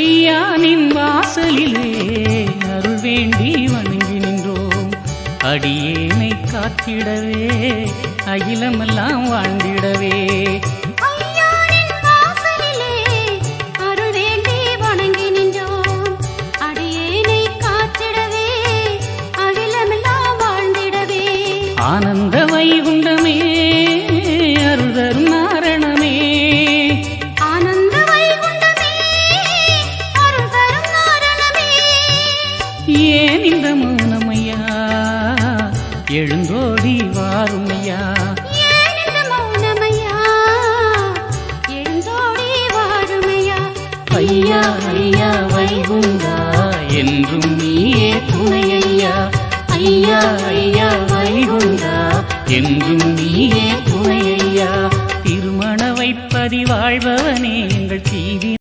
ஐயானின் வாசலிலே அருள் வேண்டி வணங்கி நின்றோம். அடியேனை காத்திடவே அகிலமெல்லாம் வாழ்ந்திடவே. ஐயானின் ஏன் இந்த மௌனமையா? எழுந்தோடி வாருமையா? ஐயா ஐயா வைகுண்டா என்றும் நீயே துணையா ஐயா ஐயா வைகுண்டா என்றும் நீயே துணையா திருமண வைப்பதி வாழ்பவனே எங்கள் தீவி